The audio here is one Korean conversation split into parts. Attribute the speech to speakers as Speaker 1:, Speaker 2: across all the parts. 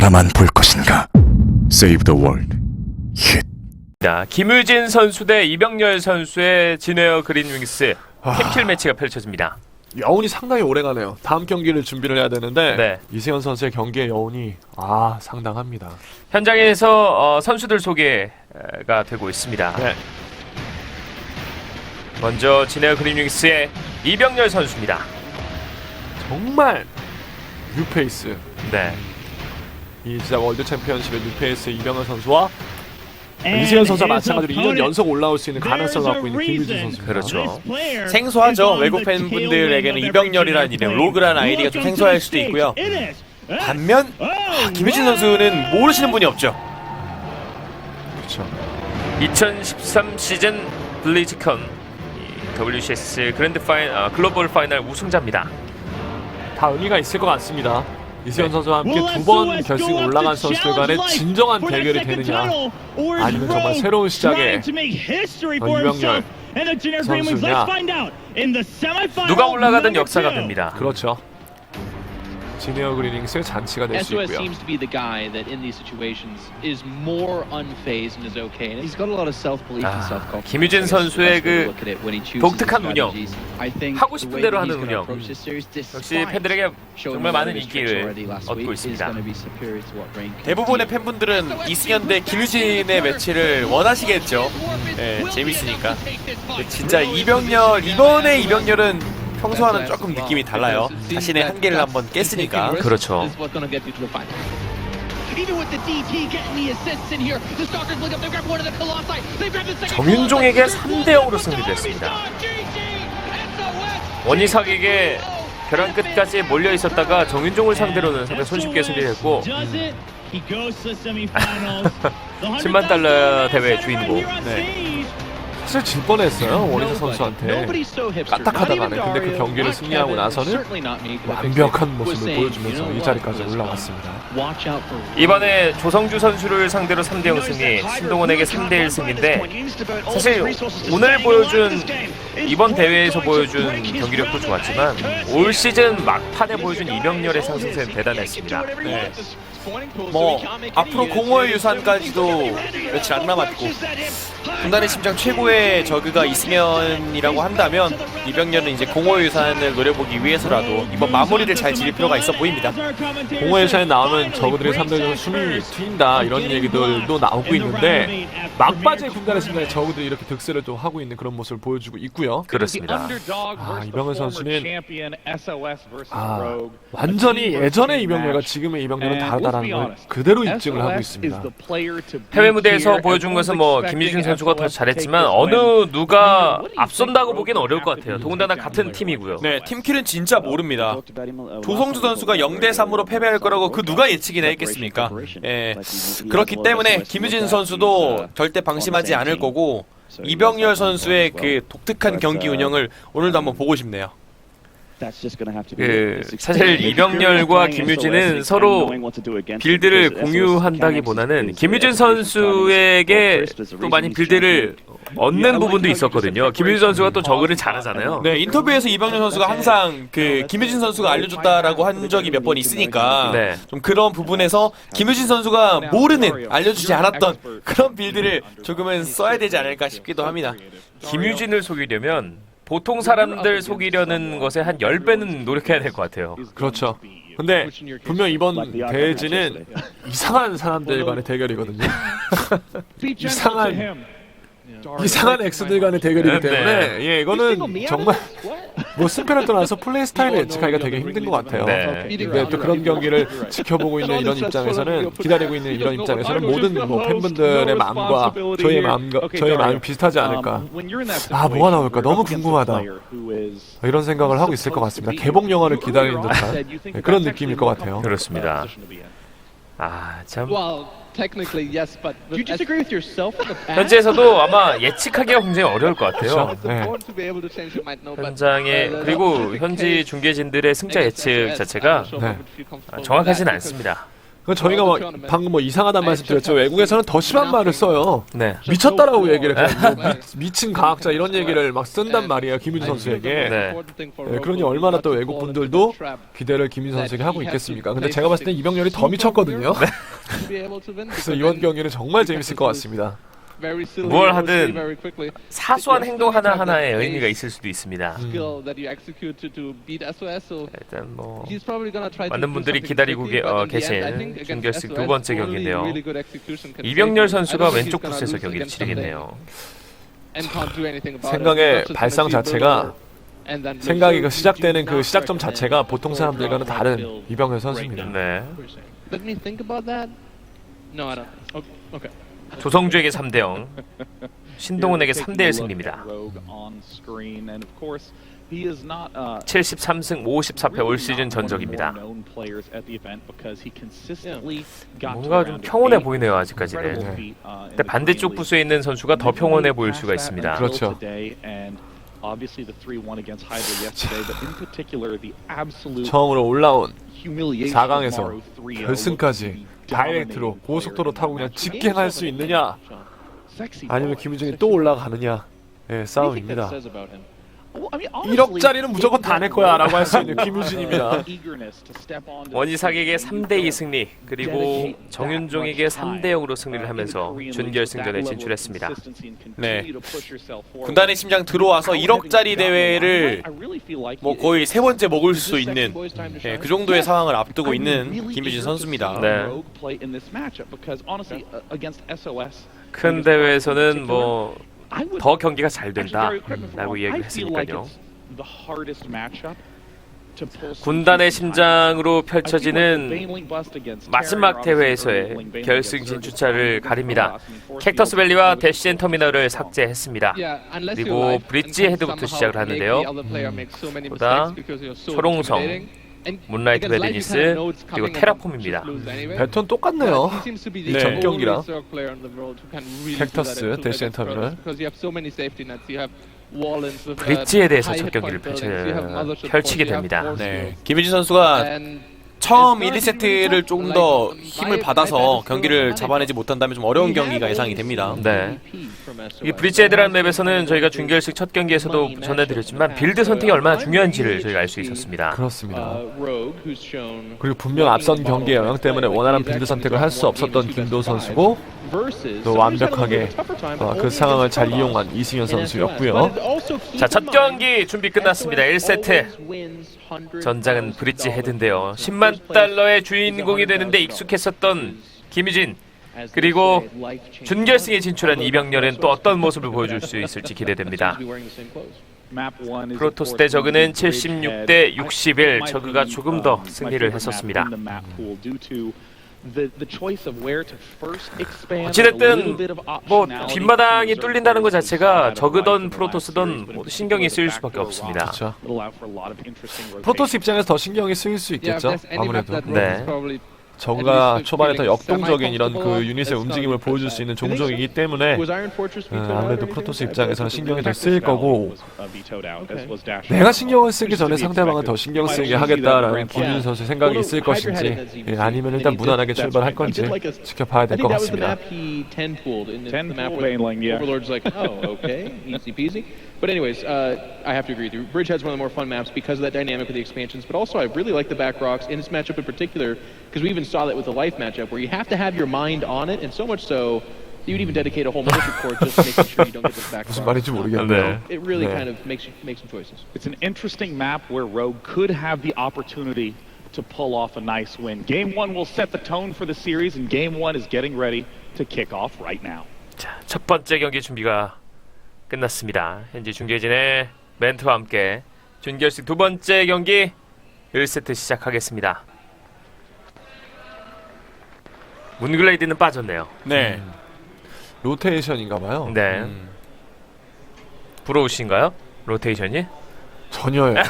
Speaker 1: 바라만 볼 것인가? Save the world. 힛.
Speaker 2: 자, 김유진 선수 대 이병렬 선수의 진에어 그린윙스 캡킬 매치가 펼쳐집니다.
Speaker 3: 여운이 상당히 오래가네요. 다음 경기를 준비를 해야 되는데
Speaker 2: 네.
Speaker 3: 이세현 선수의 경기의 여운이 아 상당합니다.
Speaker 2: 현장에서 어, 선수들 소개가 되고 있습니다.
Speaker 3: 네.
Speaker 2: 먼저 진에어 그린윙스의 이병렬 선수입니다.
Speaker 3: 정말 뉴페이스
Speaker 2: 네.
Speaker 3: 이 진짜 월드 챔피언십의 뉴페이스 이병헌 선수와 이세현 선수와 마찬가지로 2년 연속 올라올 수 있는 가능성을 갖고 있는 김유진 선수입니다.
Speaker 2: 그렇죠.
Speaker 4: 생소하죠. 외국 팬분들에게는 이병렬이라는 이름, 로그라는 아이디가 좀 생소할 수도 있고요. 반면 아, 김유진 선수는 모르시는 분이 없죠.
Speaker 3: 그렇죠.
Speaker 2: 2013 시즌 블리즈컨 이 WCS 그랜드 파인 아, 글로벌 파이널 우승자입니다.
Speaker 3: 다 의미가 있을 것 같습니다. 이세현
Speaker 2: 네.
Speaker 3: 선수와 함께 두 번 결승 올라간 선수들 간의 진정한 대결이 되느냐 아니면 정말 새로운 시작의 어, 이병렬 선수냐.
Speaker 2: 누가 올라가든 역사가 됩니다.
Speaker 3: 그렇죠. 지네어 그리닝스의 잔치가 될 수
Speaker 5: SOS
Speaker 3: 있고요.
Speaker 5: seems to be the guy that in these situations is more unfazed and is okay. And he's got a lot of self-belief and
Speaker 2: 아,
Speaker 5: self-confidence.
Speaker 2: 김유진 선수의 그 독특한 운영. 하고 싶은 대로 하는 운영. 역시 팬들에게 정말 많은 인기를 얻고 있습니다.
Speaker 4: 대부분의. 팬분들은 이승현 대 김유진의 매치를 원하시겠죠. 예, 재밌으니까. 근데 진짜 이병렬 이번에 이병렬은 평소와는 조금 느낌이 달라요. 자신의 한계를 한번 깼으니까.
Speaker 2: 그렇죠. 정윤종에게
Speaker 5: Colossi.
Speaker 2: 3대 0으로 승리됐습니다. 원희삭에게 벼랑 끝까지 몰려 있었다가 정윤종을 상대로는 상당히 손쉽게 승리했고 10만 달러 대회 주인공.
Speaker 3: 네. 사실 질 뻔했어요 원희사 선수한테. 까딱하다가는 근데 그 경기를 승리하고 나서는 완벽한 모습을 보여주면서 이 자리까지
Speaker 5: for
Speaker 2: 이번에 조성주 선수를 상대로 3대 0 승리, 신동원에게 3대 1 승리인데 사실 오늘 보여준 이번 대회에서 보여준 경기력도 좋았지만 올 시즌 막판에 보여준 이병렬의 상승세는 대단했습니다.
Speaker 4: 네. 뭐 앞으로 공허의 유산까지도 며칠 안 남았고. 군단의 심장 최고의 저그가 이승현이라고 한다면 이병렬은 이제 공허의 유산을 노려보기 위해서라도 이번 마무리를 잘 지을 필요가 있어 보입니다.
Speaker 3: 공허의사에 나오면 저그들의 3대전 숨이 트인다 이런 얘기들도 나오고 있는데 막바지에 군단의 순간에 저그들이 이렇게 득세를 또 하고 있는 그런 모습을 보여주고 있고요.
Speaker 2: 그렇습니다.
Speaker 3: 아, 이병헌 선수는 아, 완전히 예전의 이병렬과 지금의 이병렬은 다르다라는 걸 그대로 입증을 하고 있습니다.
Speaker 2: 해외 무대에서 보여준 것은 뭐 김유진 선수가 더 잘했지만 어느 누가 앞선다고 보기는 어려울 것 같아요. 더군다나 같은 팀이고요.
Speaker 4: 네, 팀킬은 진짜 모릅니다. 조성주 선수가 0대 3으로 패배할 거라고 그 누가 예측이나 했겠습니까? 예. 그렇기 때문에 김유진 선수도 절대 방심하지 않을 거고 이병렬 선수의 그 독특한 경기 운영을 오늘도 한번 보고 싶네요.
Speaker 2: 그 사실 이병렬과 김유진은 서로 빌드를 공유한다기보다는 김유진 선수에게 또 많이 빌드를 얻는 부분도 있었거든요. 김유진 선수가 또 저그를 잘하잖아요.
Speaker 4: 네, 인터뷰에서 이병렬 선수가 항상 그 김유진 선수가 알려줬다라고 한 적이 몇 번 있으니까
Speaker 2: 네.
Speaker 4: 좀 그런 부분에서 김유진 선수가 모르는 알려주지 않았던 그런 빌드를 조금은 써야 되지 않을까 싶기도 합니다.
Speaker 2: 김유진을 속이려면 보통 사람들 속이려는 것에 한 10배는 노력해야 될 것 같아요.
Speaker 3: 그렇죠. 근데 분명 이번 대회지는 이상한 사람들 간의 대결이거든요. 이상한 이상한 엑스들 간의 대결이기
Speaker 2: 네.
Speaker 3: 때문에 예 이거는 정말 뭐 승패를 떠나서 플레이 스타일을 예측하기가 되게 힘든 것 같아요.
Speaker 2: 네.
Speaker 3: 또 그런 경기를 지켜보고 있는 이런 입장에서는 기다리고 있는 이런 입장에서는 모든 뭐 팬분들의 마음과 저희의 마음과 저희의 마음이 비슷하지 않을까. 아 뭐가 나올까 너무 궁금하다. 이런 생각을 하고 있을 것 같습니다. 개봉 영화를 기다리는 듯한 네, 그런 느낌일 것 같아요.
Speaker 2: 그렇습니다. 아, 참.
Speaker 5: Technically yes, but do you disagree with yourself in the past?
Speaker 2: 현지에서도 아마 예측하기가 굉장히 어려울 것 같아요.
Speaker 3: 그렇죠. 네.
Speaker 5: To be able to change your mind, no, but-
Speaker 2: 현장에
Speaker 5: Uh,
Speaker 2: 그리고
Speaker 5: the
Speaker 2: 현지
Speaker 5: case
Speaker 2: 중계진들의 승자 예측 자체가
Speaker 3: 네.
Speaker 2: 아, 정확하진 않습니다.
Speaker 3: 그 저희가 뭐 방금 뭐 이상하다는 말씀 드렸죠. 외국에서는 더 심한 말을 써요.
Speaker 2: 네.
Speaker 3: 미쳤다라고 얘기를 해요. 뭐 미, 친 과학자 이런 얘기를 막 쓴단 말이에요. 김윤 선수에게.
Speaker 2: 네.
Speaker 3: 네, 그러니 얼마나 또 외국 분들도 기대를 김윤 선수에게 하고 있겠습니까? 근데 제가 봤을 때 이병렬이 더 미쳤거든요. 그래서 이번 경기는 정말 재밌을 것 같습니다.
Speaker 2: 뭘 하든 사소한 행동 하나 하나에 의미가 있을 수도 있습니다. 일단 뭐
Speaker 5: 많은 분들이 기다리고 계, 어, 계신 준결승 두 번째 경기인데요.
Speaker 2: 이병렬 선수가 왼쪽 부스에서 경기를 치르겠네요.
Speaker 3: 생각의 발상 자체가 생각이 그 시작되는 그 시작점 자체가 보통 사람들과는 다른 이병렬 선수입니다.
Speaker 2: 네. 조성주에게 3대 0. 신동훈에게 3대 1 승리입니다. 73승 54패 올 시즌 전적입니다. 뭔가 좀 평온해 보이네요 아직까지는. 근데 반대쪽 부스에 있는 선수가 더 평온해 보일 수가 있습니다.
Speaker 3: 그렇죠. 처음으로 올라온 4강에서 결승까지 다이렉트로 고속도로 타고 그냥 직행할 수 있느냐? 아니면 김유정이 또 올라가느냐? 의 싸움입니다. 1억짜리는 무조건 다낼 거야 라고 할 수 있는 김유진입니다.
Speaker 2: 원희삭에게 3대 2 승리 그리고 정윤종에게 3대 0으로 승리를 하면서 준결승전에 진출했습니다.
Speaker 4: 네. 군단의 심장 들어와서 1억짜리 대회를 뭐 거의 세 번째 먹을 수 있는 예, 그 정도의 상황을 앞두고 있는 김유진 선수입니다.
Speaker 2: 네. 큰 대회에서는 뭐 더 경기가 잘 된다라고 이야기를 했으니까요. 군단의 심장으로 펼쳐지는 마지막 대회에서의 결승 진출차를 가립니다. 캡터스 밸리와 대시젠 터미널을 삭제했습니다. 그리고 브릿지 헤드부터 시작을 하는데요. 보다 초롱성, 문라이트 베드니스 그리고 테라폼입니다.
Speaker 3: 배턴 똑같네요.
Speaker 5: 네.
Speaker 3: 전 경기랑 캡터스, 터미널.
Speaker 2: 브릿지에 대해서 첫 경기를 펼쳐, 펼치게 됩니다.
Speaker 4: 네. 김유진 선수가 처음 1, 2세트를 조금 더 힘을 받아서 경기를 잡아내지 못한다면 좀 어려운 경기가 예상이 됩니다.
Speaker 2: 네. 이 브릿지 헤드라는 맵에서는 저희가 준결승 첫 경기에서도 전해드렸지만 빌드 선택이 얼마나 중요한지를 저희가 알 수 있었습니다.
Speaker 3: 그렇습니다. 그리고 분명 앞선 경기의 영향 때문에 원활한 빌드 선택을 할 수 없었던 김도 선수고 또 완벽하게 어, 그 상황을 잘 이용한 이승현 선수였고요.
Speaker 2: 자, 첫 경기 준비 끝났습니다. 1세트. 전장은 브릿지 헤드인데요. 10만 달러의 주인공이 되는데 익숙했었던 김유진 그리고 준결승에 진출한 이병렬은 또 어떤 모습을 보여줄 수 있을지 기대됩니다. 프로토스 대 저그는 76대 61 저그가 조금 더 승리를 했었습니다. 어찌됐든 뭐 뒷마당이 뚫린다는 것 자체가 저그던 프로토스던 모두 신경이 쓰일 수밖에 없습니다.
Speaker 3: 그렇죠. 프로토스 입장에서 더 신경이 쓰일 수 있겠죠. 아무래도
Speaker 2: 네.
Speaker 3: 저그가 초반에 더 역동적인 이런 그 유닛의 움직임을 보여줄 수 있는 종족이기 때문에 어, 아무래도 프로토스 입장에서는 신경이 더 쓰일 거고 내가 신경을 쓰기 전에 상대방은 더 신경 쓰게 하겠다라는 김윤 선수 생각이 있을 것인지 예, 아니면 일단 무난하게 출발할 건지 지켜봐야 될 것 같습니다.
Speaker 5: But anyways, uh, I have to agree with you. Bridgehead's one of the more fun maps because of that dynamic with the expansions, but also I really like the back rocks in this matchup in particular because we even saw that with the life matchup where you have to have your mind on it, and so much so you would even dedicate a whole militia corps just to making sure you don't get those back
Speaker 3: 무슨
Speaker 5: rocks.
Speaker 3: 말인지 모르겠네요.
Speaker 5: It really
Speaker 3: 네.
Speaker 5: kind of makes you make some choices.
Speaker 6: It's an interesting map where Rogue could have the opportunity to pull off a nice win. Game one will set the tone for the series, and game one is getting ready to kick off right now.
Speaker 2: 자, 첫 번째 경기 준비가 끝났습니다. 현재 중계진의 멘트와 함께 준결승 두 번째 경기 1세트 시작하겠습니다. 문글레이드는 빠졌네요.
Speaker 4: 네.
Speaker 3: 로테이션인가봐요.
Speaker 2: 네. 부러우신가요? 로테이션이?
Speaker 3: 전혀요.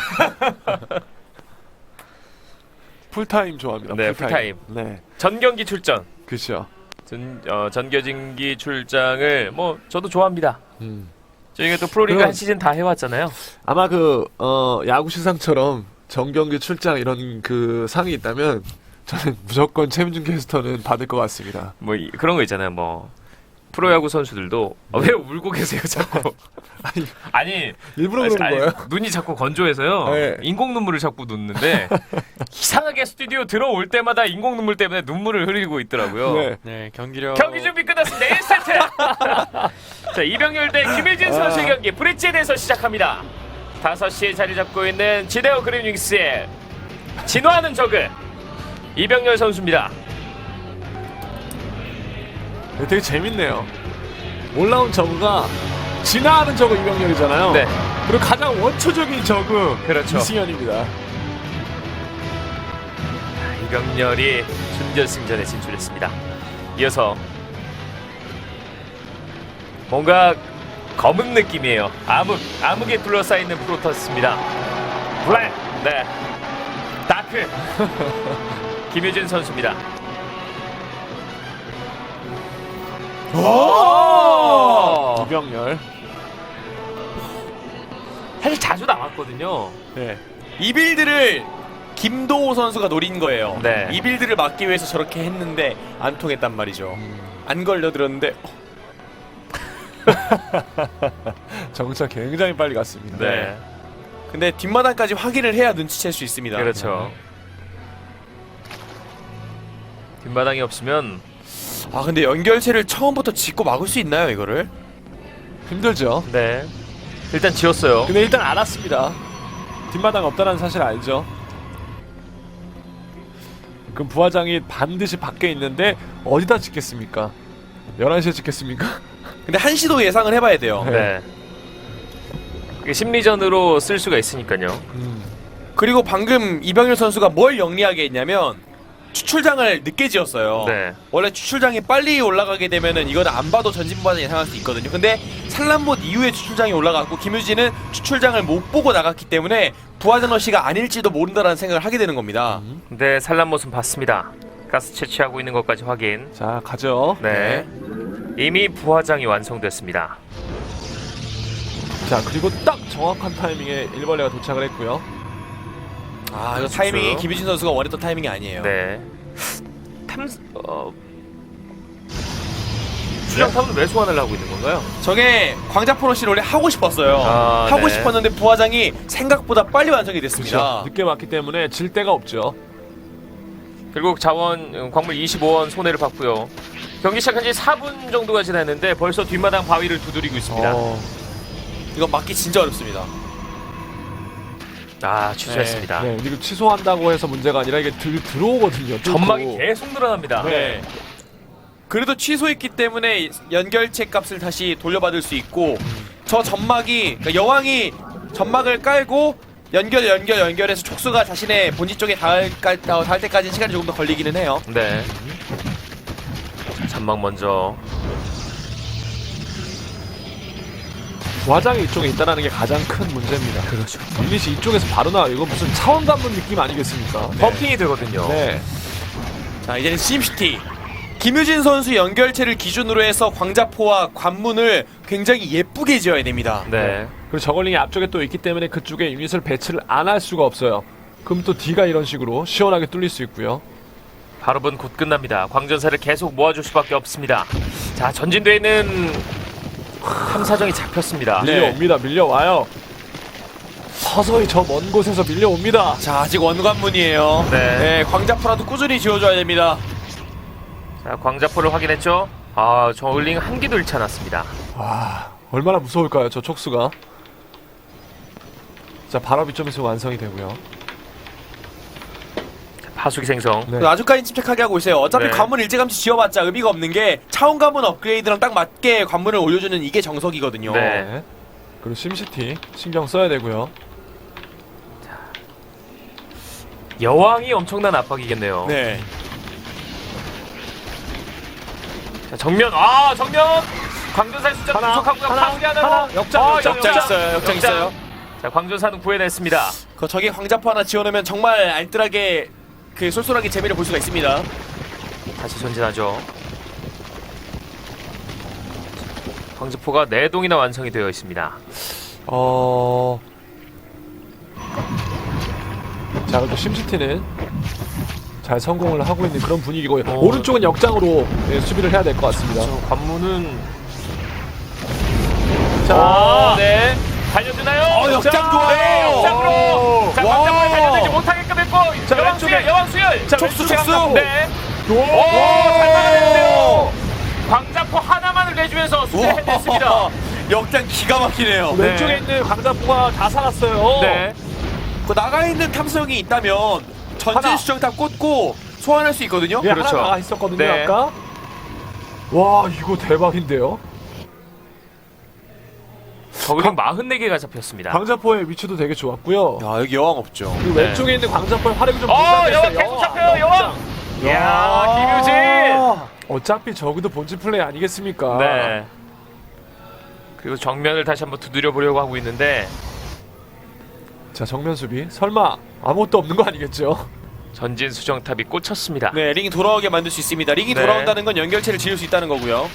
Speaker 3: 풀타임 좋아합니다.
Speaker 2: 네,
Speaker 3: 풀타임. 네,
Speaker 2: 전 경기 출전.
Speaker 3: 그렇죠.
Speaker 2: 전, 어, 전겨진기 출장을 뭐 저도 좋아합니다.
Speaker 3: 음.
Speaker 2: 저희가 또 프로리그
Speaker 3: 그럼-
Speaker 2: 한 시즌 다 해왔잖아요.
Speaker 3: 아마 그 어, 야구 시상처럼 정경기 출장 이런 그 상이 있다면 저는 무조건 최민준 캐스터는 받을 것 같습니다.
Speaker 2: 뭐 이- 그런 거 있잖아요. 뭐 프로야구 선수들도 아, 왜 울고 계세요 자꾸?
Speaker 3: 아니,
Speaker 2: 아니
Speaker 3: 일부러 그러는
Speaker 2: 아니,
Speaker 3: 거예요?
Speaker 2: 눈이 자꾸 건조해서요.
Speaker 3: 네.
Speaker 2: 인공 눈물을 자꾸 놓는데 이상하게 스튜디오 들어올 때마다 인공 눈물 때문에 눈물을 흘리고 있더라고요.
Speaker 3: 네.
Speaker 4: 네, 경기력
Speaker 2: 경기 준비 끝났습니다. 1세트. 자, 이병렬 대 김일진 선수의 경기 브릿지에서 시작합니다. 5시에 자리 잡고 있는 지데오 그린윙스의 진화하는 저그 이병렬 선수입니다.
Speaker 3: 네, 되게 재밌네요. 올라온 저그가 진화하는 저그 이병렬이잖아요.
Speaker 2: 네.
Speaker 3: 그리고 가장 원초적인 저그
Speaker 2: 그렇죠.
Speaker 3: 이승현입니다.
Speaker 2: 이병렬이 준결승전에 진출했습니다. 이어서 뭔가 검은 느낌이에요. 암흑, 암흑에 둘러싸여 있는 프로토스입니다. 블랙, 네, 다크. 김유진 선수입니다. 오!
Speaker 3: 이병렬.
Speaker 2: 사실 자주 나왔거든요.
Speaker 3: 네.
Speaker 4: 이 빌드를 김도호 선수가 노린 거예요.
Speaker 2: 네.
Speaker 4: 이 빌드를 막기 위해서 저렇게 했는데 안 통했단 말이죠. 안 걸려들었는데
Speaker 3: 정차 굉장히 빨리 갔습니다.
Speaker 2: 네,
Speaker 4: 근데 뒷마당까지 확인을 해야 눈치챌 수 있습니다.
Speaker 2: 그렇죠. 뒷마당이 없으면
Speaker 4: 아 근데 연결체를 처음부터 짓고 막을 수 있나요 이거를?
Speaker 3: 힘들죠.
Speaker 2: 네 일단 지었어요.
Speaker 3: 근데 일단 알았습니다. 뒷마당 없다는 사실 알죠. 그럼 부화장이 반드시 밖에 있는데 어디다 짓겠습니까? 11시에 짓겠습니까?
Speaker 4: 근데 한시도 예상을 해봐야 돼요.
Speaker 2: 네. 이게 심리전으로 쓸 수가 있으니까요.
Speaker 3: 음.
Speaker 4: 그리고 방금 이병렬 선수가 뭘 영리하게 했냐면 추출장을 늦게 지었어요.
Speaker 2: 네.
Speaker 4: 원래 추출장이 빨리 올라가게 되면은 이거는 안 봐도 전진부화장 예상할 수 있거든요. 근데 산란봇 이후에 추출장이 올라갔고 김유진은 추출장을 못 보고 나갔기 때문에 부화장 러시가 아닐지도 모른다라는 생각을 하게 되는 겁니다.
Speaker 2: 근데 산란 모습 봤습니다. 가스 채취하고 있는 것까지 확인.
Speaker 3: 자, 가죠.
Speaker 2: 네. 이미 부화장이 완성됐습니다.
Speaker 3: 자, 그리고 딱 정확한 타이밍에 일벌레가 도착을 했고요.
Speaker 4: 아 이거 타이밍이
Speaker 2: 그렇죠.
Speaker 4: 김유진 선수가 원했던 타이밍이 아니에요.
Speaker 2: 네. 탐 어. 수정 탐은 왜 소환을 하고 있는 건가요?
Speaker 4: 저게 광자포로시를 원래 하고 싶었어요.
Speaker 2: 아,
Speaker 4: 하고
Speaker 2: 네.
Speaker 4: 싶었는데 부화장이 생각보다 빨리 완성이 됐습니다.
Speaker 3: 그렇죠. 늦게 왔기 때문에 질 데가 없죠.
Speaker 2: 결국 자원 음, 광물 25원 손해를 봤고요. 경기 시작한 지 4분 정도가 지났는데 벌써 뒷마당 바위를 두드리고 있습니다.
Speaker 3: 어,
Speaker 4: 이거 막기 진짜 어렵습니다.
Speaker 2: 아 취소했습니다.
Speaker 3: 네, 그리고 취소한다고 해서 문제가 아니라 이게 들, 들어오거든요. 뚫고.
Speaker 2: 전막이 계속 늘어납니다.
Speaker 4: 네. 그래도 취소했기 때문에 연결체 값을 다시 돌려받을 수 있고 저 점막이 그러니까 여왕이 점막을 깔고 연결 연결 연결해서 촉수가 자신의 본지 쪽에 닿을, 닿- 닿을 때까지는 시간이 조금 더 걸리기는 해요.
Speaker 2: 네. 전막 먼저.
Speaker 3: 부화장이 이쪽에 있다는 게 가장 큰 문제입니다. 그렇죠. 유닛이 이쪽에서 바로 나와. 이거 무슨 차원 감는 느낌 아니겠습니까?
Speaker 2: 버핑이 되거든요.
Speaker 3: 네.
Speaker 4: 자 이제는 심시티 김유진 선수 연결체를 기준으로 해서 광자포와 관문을 굉장히 예쁘게 지어야 됩니다.
Speaker 2: 네.
Speaker 3: 그리고 저걸링이 앞쪽에 또 있기 때문에 그쪽에 유닛을 배치를 안 할 수가 없어요. 그럼 또 D가 이런 식으로 시원하게 뚫릴 수 있고요.
Speaker 2: 발업은 곧 끝납니다. 광전사를 계속 모아줄 수밖에 없습니다. 자 전진되어 있는 탐사정이 잡혔습니다.
Speaker 4: 네.
Speaker 3: 밀려옵니다. 밀려와요. 서서히 저 먼 곳에서 밀려옵니다.
Speaker 4: 자 아직 원관문이에요.
Speaker 2: 네.
Speaker 4: 네, 광자포라도 꾸준히 지어줘야 됩니다.
Speaker 2: 자 광자포를 확인했죠. 아 저울링 한 기도 잃지 않았습니다.
Speaker 3: 와, 얼마나 무서울까요, 저 촉수가. 자, 발업이 좀 있으면 완성이 되고요.
Speaker 2: 파수기 생성.
Speaker 3: 네.
Speaker 4: 아주까지 침착하게 하고 있어요. 어차피
Speaker 2: 네.
Speaker 4: 관문 일찌감치 지어봤자 의미가 없는 게 차원 관문 업그레이드랑 딱 맞게 관문을 올려주는 이게 정석이거든요.
Speaker 2: 네.
Speaker 3: 그리고 심시티 신경 써야 되고요.
Speaker 2: 여왕이 엄청난 압박이겠네요.
Speaker 4: 네.
Speaker 2: 자, 정면 아 정면 광전사 숫자
Speaker 3: 하나,
Speaker 2: 부족하고요.
Speaker 3: 하나,
Speaker 2: 파수기 하나
Speaker 3: 하나,
Speaker 2: 더.
Speaker 3: 역장,
Speaker 2: 아,
Speaker 3: 역장.
Speaker 4: 역장 있어요. 역장 있어요.
Speaker 2: 자 광전사는 구해냈습니다.
Speaker 4: 그 저기 광자포 하나 지어놓으면 정말 알뜰하게 그 쏠쏠하게 재미를 볼 수가 있습니다.
Speaker 2: 다시 전진하죠. 광주포가 네 동이나 완성이 되어 있습니다.
Speaker 3: 어. 자, 그리고 심시티는 잘 성공을 하고 있는 그런 분위기고 오른쪽은 역장으로 예, 수비를 해야 될 것 같습니다.
Speaker 2: 저 관문은
Speaker 3: 자,
Speaker 2: 어, 네. 달려드나요?
Speaker 4: 어, 역장
Speaker 2: 자,
Speaker 4: 좋아요.
Speaker 2: 네, 역장으로. 자,
Speaker 4: 와.
Speaker 2: 못하게끔 했고.
Speaker 3: 자,
Speaker 2: 여왕
Speaker 3: 왼쪽에.
Speaker 2: 수열, 여왕 수열.
Speaker 3: 자,
Speaker 2: 촉수,
Speaker 3: 왼쪽에
Speaker 2: 촉수.
Speaker 3: 한
Speaker 2: 네.
Speaker 3: 오,
Speaker 2: 오, 잘 막아냈는데요. 광자포 하나만을 내주면서 수비를 해냈습니다.
Speaker 4: 역장 기가 막히네요.
Speaker 2: 네.
Speaker 3: 왼쪽에 있는 광자포가 다 살았어요.
Speaker 2: 네.
Speaker 4: 그 나가 있는 탐성이 있다면 전진
Speaker 3: 하나.
Speaker 4: 수정탑 꽂고 소환할 수 있거든요.
Speaker 3: 예,
Speaker 2: 그렇죠.
Speaker 3: 하나 나가 있었거든요
Speaker 2: 네.
Speaker 3: 아까. 와 이거 대박인데요.
Speaker 2: 저글링 44개가 잡혔습니다.
Speaker 3: 광자포의 위치도 되게 좋았고요.
Speaker 4: 야 여기 여왕 없죠.
Speaker 3: 그리고
Speaker 2: 네.
Speaker 3: 왼쪽에 있는 광자포의 화력이 좀
Speaker 2: 어,
Speaker 3: 분산됐어요.
Speaker 2: 여왕 계속 잡혀요, 여왕. 이야, 김유진.
Speaker 3: 어차피 저기도 본진 플레이 아니겠습니까?
Speaker 2: 네. 그리고 정면을 다시 한번 두드려 보려고 하고 있는데
Speaker 3: 자 정면 수비. 설마 아무것도 없는 거 아니겠죠?
Speaker 2: 전진 수정탑이 꽂혔습니다.
Speaker 4: 네 링이 돌아오게 만들 수 있습니다. 링이
Speaker 2: 네.
Speaker 4: 돌아온다는 건 연결체를 지을 수 있다는 거고요.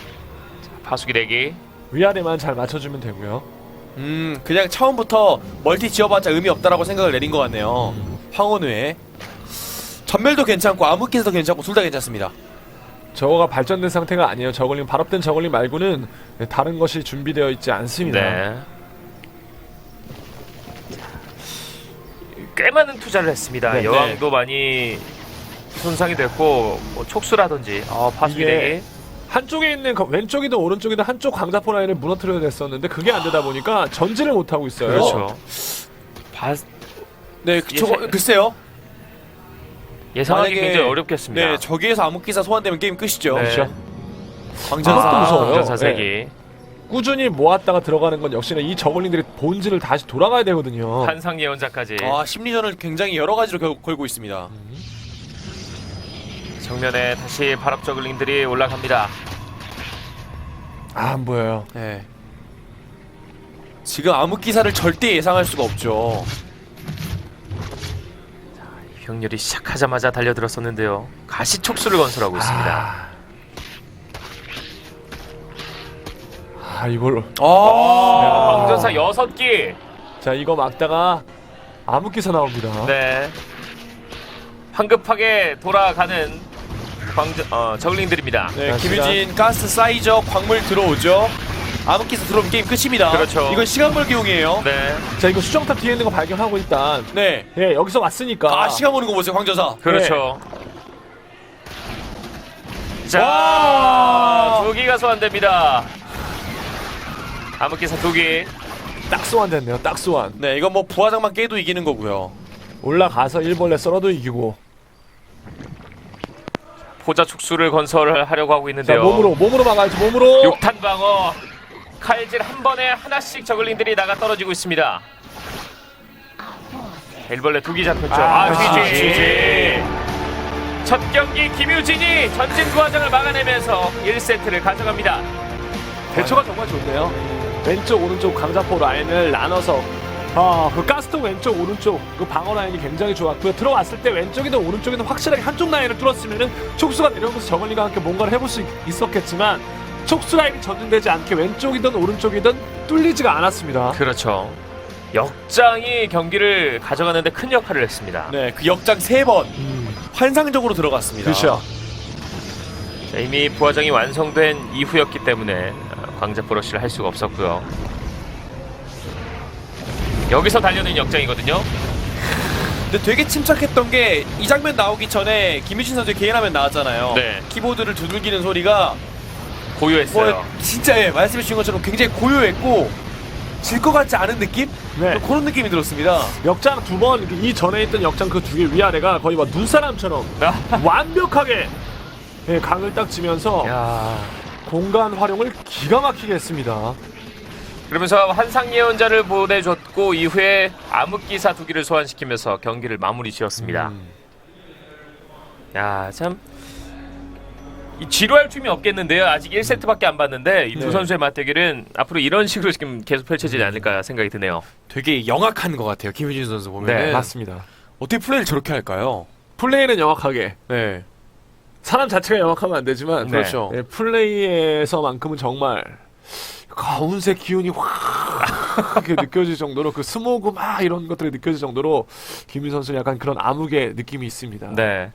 Speaker 2: 파수기 대기.
Speaker 3: 위아래만 잘 맞춰주면 되고요.
Speaker 4: 음 그냥 처음부터 멀티 지어봤자 의미 없다라고 생각을 내린 것 같네요. 황혼우에 전멸도 괜찮고 암흑기도 괜찮고 둘 다 괜찮습니다.
Speaker 3: 저거가 발전된 상태가 아니에요. 저글링 발업된 저글링 말고는 다른 것이 준비되어 있지 않습니다.
Speaker 2: 네. 꽤 많은 투자를 했습니다.
Speaker 3: 네,
Speaker 2: 여왕도 많이 손상이 됐고 뭐 촉수라든지 어, 파수기
Speaker 3: 이게. 한쪽에 있는 거- 왼쪽이든 오른쪽이든 한쪽 광자포 라인을 무너뜨려야 됐었는데 그게 안 되다 보니까 전진을 못 하고 있어요.
Speaker 2: 그렇죠. 바,
Speaker 4: 네 그, 저거
Speaker 2: 예.
Speaker 4: 글쎄요.
Speaker 2: 예상하기
Speaker 4: 만약에-
Speaker 2: 굉장히 어렵겠습니다.
Speaker 4: 네 저기에서 암흑기사 소환되면 게임 끝이죠.
Speaker 2: 네.
Speaker 3: 그렇죠.
Speaker 4: 광전사
Speaker 3: 그것도 무서워요. 네. 꾸준히 모았다가 들어가는 건 역시나 이 저글링들이 본질을 다시 돌아가야 되거든요.
Speaker 2: 환상 예언자까지
Speaker 4: 아 심리전을 굉장히 여러 가지로 걸, 걸고 있습니다.
Speaker 2: 정면에 다시 발업 저글링들이 올라갑니다.
Speaker 3: 아, 안 보여요.
Speaker 4: 네. 지금 암흑 기사를 절대 예상할 수가 없죠.
Speaker 2: 병렬이 시작하자마자 달려들었었는데요. 가시 촉수를 건설하고 있습니다.
Speaker 3: 아 이걸
Speaker 4: 아,
Speaker 2: 황전사 6기.
Speaker 3: 자 이거 막다가 암흑 기사 나옵니다.
Speaker 2: 네. 황급하게 돌아가는 광저, 어, 저글링들입니다.
Speaker 4: 네,
Speaker 3: 자,
Speaker 4: 김유진 가스 사이저 광물 들어오죠. 암흑기사 들어오면 게임 끝입니다.
Speaker 2: 그렇죠.
Speaker 4: 이건 시간 벌기용이에요. 네.
Speaker 2: 네.
Speaker 3: 자 이거 수정탑 뒤에 있는 거 발견하고 일단 예 여기서 왔으니까
Speaker 4: 아 시간 보는 거 보세요, 황전사.
Speaker 2: 그렇죠. 자,
Speaker 4: 와!
Speaker 2: 두 기가 소환됩니다. 암흑기사 두 기.
Speaker 3: 딱 소환 됐네요. 딱 소환.
Speaker 4: 네, 이건 뭐 부하장만 깨도 이기는 거고요.
Speaker 3: 올라가서 일벌레 썰어도 이기고.
Speaker 2: 포자 축수를 건설하려고 하고
Speaker 3: 자
Speaker 2: 있는데요.
Speaker 3: 몸으로 몸으로 막아야지 몸으로.
Speaker 2: 육탄 방어. 칼질 한 번에 하나씩 저글링들이 나가 떨어지고 있습니다. 일벌레 두기 잡혔죠. 아,
Speaker 3: 아,
Speaker 2: GG.
Speaker 3: GG.
Speaker 2: 첫 경기 김유진이 전진 부하장을 막아내면서 1세트를 가져갑니다.
Speaker 3: 대처가 정말 좋네요. 왼쪽 오른쪽 강자포 라인을 나눠서 아 그 가스통 왼쪽 오른쪽 그 방어 라인이 굉장히 좋았고요. 들어왔을 때 왼쪽이든 오른쪽이든 확실하게 한쪽 라인을 뚫었으면은 촉수가 내려오면서 저걸리가 함께 뭔가를 해볼 수 있- 있었겠지만 촉수 라인이 전진되지 않게 왼쪽이든 오른쪽이든 뚫리지가 않았습니다.
Speaker 2: 그렇죠. 역장이 경기를 가져가는데 큰 역할을 했습니다.
Speaker 4: 네, 그 역장 세번
Speaker 3: 음,
Speaker 4: 환상적으로 들어갔습니다.
Speaker 3: 그렇죠.
Speaker 2: 자, 이미 부하장이 완성된 이후였기 때문에 어, 광자 브러쉬를 할 수가 없었고요. 여기서 달려든 역장이거든요.
Speaker 4: 근데 되게 침착했던 게 이 장면 나오기 전에 김유진 선수의 개인 화면 나왔잖아요.
Speaker 2: 네.
Speaker 4: 키보드를 두들기는 소리가
Speaker 2: 고요했어요.
Speaker 4: 뭐 진짜 예, 말씀해 주신 것처럼 굉장히 고요했고 질 것 같지 않은 느낌?
Speaker 3: 네.
Speaker 4: 그런 느낌이 들었습니다.
Speaker 3: 역장 두 번 이 전에 있던 역장 그 두 개 위아래가 거의 막 눈사람처럼 완벽하게 예, 강을 딱 지면서
Speaker 2: 야.
Speaker 3: 공간 활용을 기가 막히게 했습니다.
Speaker 2: 그러면서 한상 예언자를 보내줬고 이후에 암흑기사 두 기를 소환시키면서 경기를 마무리 지었습니다.
Speaker 3: 음.
Speaker 2: 야, 참. 이 지루할 틈이 없겠는데요. 아직 1세트밖에 안 봤는데 이 두
Speaker 3: 네.
Speaker 2: 선수의 맞대결은 앞으로 이런 식으로 지금 계속 펼쳐지지 않을까 생각이 드네요.
Speaker 4: 되게 영악한 것 같아요. 김유진 선수 보면
Speaker 2: 네,
Speaker 4: 은
Speaker 3: 맞습니다.
Speaker 4: 어떻게 플레이를 저렇게 할까요?
Speaker 3: 플레이는 영악하게
Speaker 4: 네,
Speaker 3: 사람 자체가 영악하면 안 되지만
Speaker 2: 네.
Speaker 4: 그렇죠.
Speaker 3: 예, 플레이에서만큼은 정말 가운색 기운이 확 느껴질 정도로 그 스모그 막 이런 것들이 느껴질 정도로 김민 선수는 약간 그런 암흑의 느낌이 있습니다.
Speaker 2: 네.